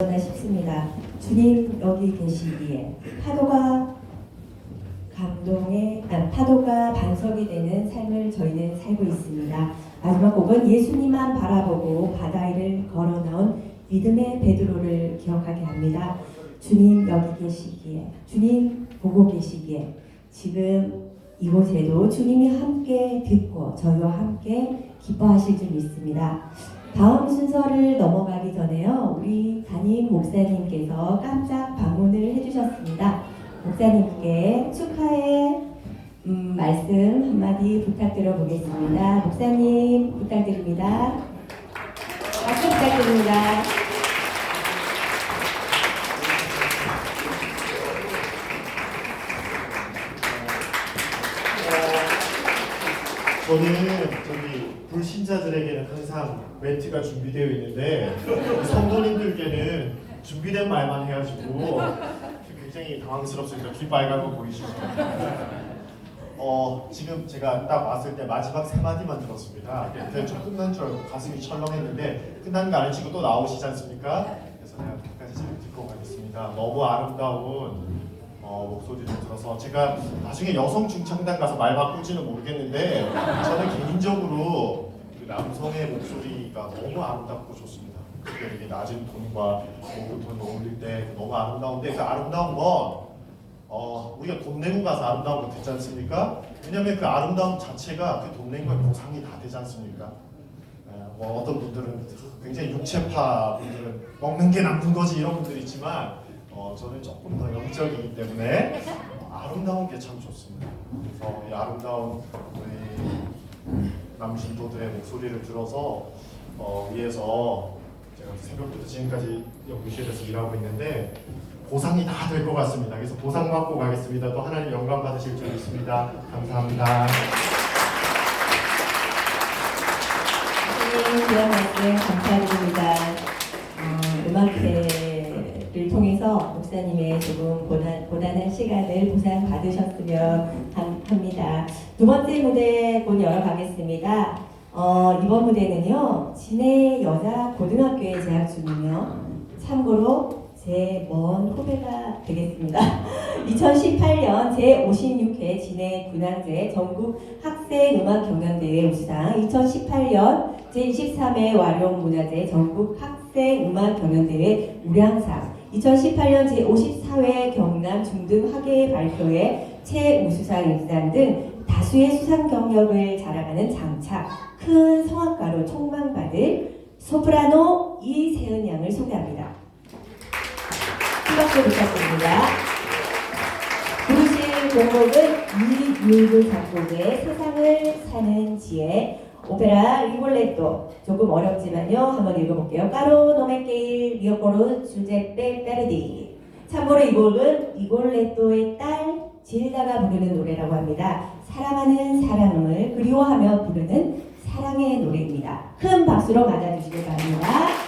나 싶습니다. 주님 여기 계시기에 파도가 감동의 아, 파도가 반석이 되는 삶을 저희는 살고 있습니다. 마지막 곡은 예수님만 바라보고 바다 위를 걸어 나온 믿음의 베드로를 기억하게 합니다. 주님 여기 계시기에 주님 보고 계시기에 지금 이곳에도 주님이 함께 듣고 저희와 함께 기뻐하실 줄 믿습니다. 다음 순서를 넘어가기 전에요. 우리 담임 목사님께서 깜짝 방문을 해주셨습니다. 목사님께 축하의 음, 말씀 한마디 부탁드려 보겠습니다. 목사님 부탁드립니다. 박수 부탁드립니다. 저는 저기 불신자들에게는 항상 멘트가 준비되어 있는데 성도님들께는 준비된 말만 해가지고 굉장히 당황스럽습니다. 귀 빨간 거 보이시죠? 어 지금 제가 딱 왔을 때 마지막 세 마디만 들었습니다. 좀 끝난 줄 알고 가슴이 철렁했는데 끝난 거 아니시고 또 나오시지 않습니까? 그래서 내가 끝까지 잘 듣고 가겠습니다. 너무 아름다운 어, 목소리를 들어서 제가 나중에 여성 중창단 가서 말 바꿀지는 모르겠는데 저는 개인적으로 그 남성의 목소리가 너무 아름답고 좋습니다. 그게 이게 낮은 톤과 높은 톤이 어울릴 때 너무 아름다운데 그 아름다운 건 어, 우리가 돈 내고 가서 아름다운 거 듣지 않습니까? 왜냐하면 그 아름다움 자체가 그 돈 낸 거에 보상이 다 되지 않습니까? 예, 뭐 어떤 분들은 굉장히 육체파 분들은 먹는 게 남는 거지 이런 분들이 있지만 어, 저는 조금 더 영적이기 때문에 어, 아름다운 게 참 좋습니다. 그래서 이 아름다운 우리 남신도들의 목소리를 들어서 어, 위에서 제가 새벽부터 지금까지 연구실에서 일하고 있는데 보상이 다 될 것 같습니다. 그래서 보상 받고 가겠습니다. 또 하나님 영광 받으실 줄 믿습니다. 감사합니다. 선생님 귀한 말씀 감사드립니다. 시간을 보상 받으셨으면 함- 합니다. 두 번째 무대 곧 열어가겠습니다. 어, 이번 무대는요, 진해 여자 고등학교에 재학 중이며, 참고로 제 먼 후배가 되겠습니다. 2018년 제56회 진해 군항제 전국 학생 음악 경연대회 우수상, 2018년 제23회 와룡 문화제 전국 학생 음악 경연대회 우량상, 2018년 제54회 경남 중등 학예 발표회 최우수상 일상 등 다수의 수상 경력을 자랑하는 장차 큰 성악가로 촉망받을 소프라노 이세은 양을 소개합니다. 큰 박수 부탁드립니다. 부르실 곡목은 이율구 작곡의 세상을 사는 지혜 오페라 리볼레토. 조금 어렵지만요. 한번 읽어볼게요. 까로 노메게일 미오코로 주제페 페르디. 참고로 이 곡은 이골레토의 딸 질다가 부르는 노래라고 합니다. 사랑하는 사랑을 그리워하며 부르는 사랑의 노래입니다. 큰 박수로 맞아주시기 바랍니다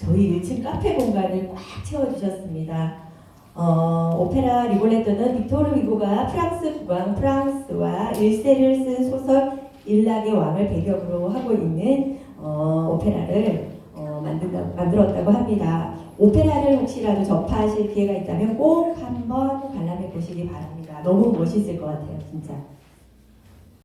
저희 1층 카페 공간을 꽉 채워주셨습니다. 어, 오페라 리골레토는 빅토르 위고가 프랑스 국왕 프랑스와 1세를 쓴 소설 일락의 왕을 배경으로 하고 있는 어, 오페라를 어, 만든다, 만들었다고 합니다. 오페라를 혹시라도 접하실 기회가 있다면 꼭 한번 관람해 보시기 바랍니다. 너무 멋있을 것 같아요, 진짜.